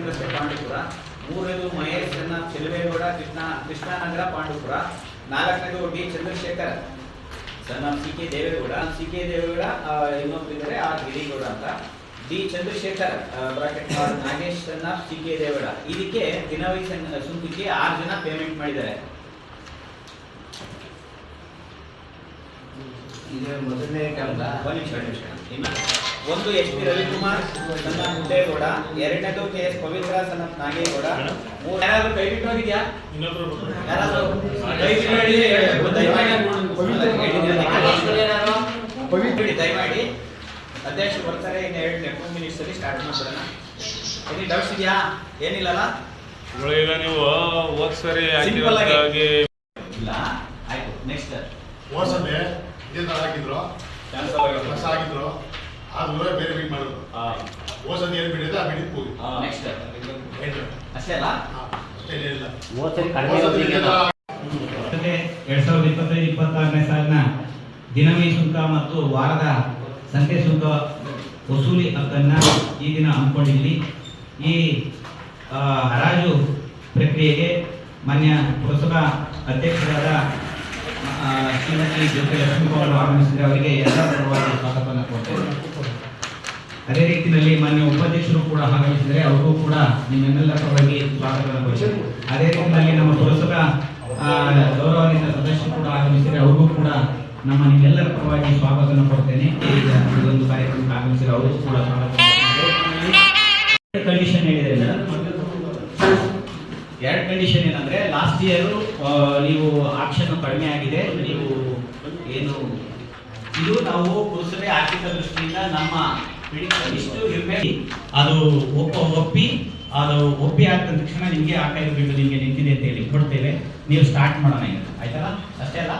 ರಾಮಚಂದ್ರ ಪಾಂಡುಪುರ ಮೂರನೇದು ಮಹೇಶ್ ಎನ್ನ ಚೆಲುವೇಗೌಡ ಕೃಷ್ಣ ಕೃಷ್ಣಾನಗರ ಪಾಂಡುಪುರ ನಾಲ್ಕನೇದು ಡಿ ಚಂದ್ರಶೇಖರ್. ಸರ್ ನಮ್ಮ C K Deve Gowda. C K Deve Gowda ಇನ್ನೊಬ್ರು ಇದ್ದಾರೆ ಆರ್ ಗಿರಿಗೌಡ ಅಂತ. D Chandrashekar bracket Nagesh son of C K Deve Gowda. ಇದಕ್ಕೆ ದಿನವೈ ಸುಂಕಕ್ಕೆ ಆರು ಜನ ಪೇಮೆಂಟ್ ಮಾಡಿದ್ದಾರೆ. ಮೊದಲನೇ ಒಂದು ನಿಮಿಷ ನಿಮಿಷ. ಒಂದು ಎಚ್ ಪಿ ರವಿಕುಮಾರ್ ಸಣ್ಣ ಮುದ್ದೇಗೌಡ ಎರಡನೇದು ಕೆ ಎಸ್ ಪವಿತ್ರ ಸಣ್ಣ ನಾಗೇಗೌಡ ಯಾರಾದ್ರೂ ಕೈ ಬಿಟ್ಟು ಹೋಗಿದ್ಯಾ? ದಯಮಾಡಿ ಅಧ್ಯಕ್ಷ ದಯಮಾಡಿ ಅಧ್ಯಕ್ಷರು ಬರ್ತಾರೆ ಇನ್ನು ಎರಡು ಎಂಟು ಮಿನಿಟ್ಸ್ ಅಲ್ಲಿ ಸ್ಟಾರ್ಟ್ ಮಾಡ್ಬಿಡೋಣ. ಎನಿ ಡೌಟ್ಸ್ ಇದೆಯಾ? ಏನಿಲ್ಲಲ್ಲ? ಈಗ ನೀವು ಹೋದ ಸರಿ ಆಗಿ. ಇಲ್ಲ. ಆಯ್ತು ನೆಕ್ಸ್ಟ್ ಹೋದ್ಸತಿ ಇದೇ ತರ ಹಾಕಿದ್ರು ಹಾಕಿದ್ರು ಆದ್ರೂ ಬೇರೆ ಮೀಟ್ ಮಾಡೋದು. ಹೋದ್ಸತಿ ಏನ್ ಬಿಟ್ಟಿದೆ ಆ ಬಿಟ್ಟಿದ್ದು ಹೋಗಿ ನೆಕ್ಸ್ಟ್ ಅಷ್ಟೇ ಅಲ್ಲ? ಅಷ್ಟೇ ಕಡಿಮೆ ಎರಡ್ ಸಾವಿರದ ಇಪ್ಪತ್ತೈದು ಇಪ್ಪತ್ತಾರನೇ ಸಾಲಿನ ದಿನವೇ ಶುಲ್ಕ ಮತ್ತು ವಾರದ ಸಂತೆ ಶುಲ್ಕ ವಸೂಲಿ ಹಕ್ಕನ್ನ ಈ ದಿನ ಹಮ್ಮಿಕೊಂಡಿದ್ವಿ. ಈ ಆ, ಹರಾಜು ಪ್ರಕ್ರಿಯೆಗೆ ಮಾನ್ಯ ಪುರಸಭಾ ಅಧ್ಯಕ್ಷರಾದ ಆ, ಶ್ರೀಮತಿ ಜ್ಯೋತಿ ಲಕ್ಷ್ಮೀಕೌಡರು ಆಗಮಿಸಿದರೆ ಅವರಿಗೆ ಎಲ್ಲ ಪರವಾಗಿ ಸ್ವಾಗತವನ್ನು ಕೊಡ್ತೇವೆ ಅದೇ ರೀತಿಯಲ್ಲಿ ಮಾನ್ಯ ಉಪಾಧ್ಯಕ್ಷರು ಕೂಡ ಆಗಮಿಸಿದರೆ ಅವರಿಗೂ ಕೂಡ ನಿಮ್ಮೆಲ್ಲ ಪರವಾಗಿ ಸ್ವಾಗತವನ್ನು ಬಯಸಿದರು ಅದೇ ರೀತಿಯಲ್ಲಿ ನಮ್ಮ ಪುರಸಭಾ ಗೌರವಾನ್ವಿತ ಸದಸ್ಯರು ಕೂಡ ಆಗಮಿಸಿದರೆ ಅವ್ರಿಗೂ ಕೂಡ ನಮ್ಮ ನಿಮ್ಮೆಲ್ಲರ ಪರವಾಗಿ ಸ್ವಾಗತವನ್ನು ಕೊಡ್ತೇನೆ. ಇದೊಂದು ಕಾರ್ಯಕ್ರಮಕ್ಕೆ ಆಗಮಿಸಿದರೆ ಅವ್ರಿಗೂ ಕೂಡ ಸ್ವಾಗತ ಕಂಡೀಷನ್ ಹೇಳಿದ್ರೆ ಎರಡು ಕಂಡೀಷನ್ ಏನಂದ್ರೆ ಲಾಸ್ಟ್ ಇಯರ್ ನೀವು ಆಕ್ಷನ್ ಕಡಿಮೆ ಆಗಿದೆ. ನೀವು ಏನು ಇದು ನಾವು ಪುರಸಭೆ ಆರ್ಥಿಕ ದೃಷ್ಟಿಯಿಂದ ನಮ್ಮ ಇಷ್ಟು ಅದು ಒಪ್ಪ, ಒಪ್ಪಿ, ಅದು ಒಪ್ಪಿ ಆದ ತಕ್ಷಣ ನಿಮಗೆ ಆ ಬಿಟ್ಟು ನಿಮಗೆ ನಿಂತಿದೆ ಅಂತ ಹೇಳಿ ಕೊಡ್ತೇವೆ. ನೀವು ಸ್ಟಾರ್ಟ್ ಮಾಡೋಣ ಆಯ್ತಲ್ಲ? ಅಷ್ಟೇ ಅಲ್ಲ?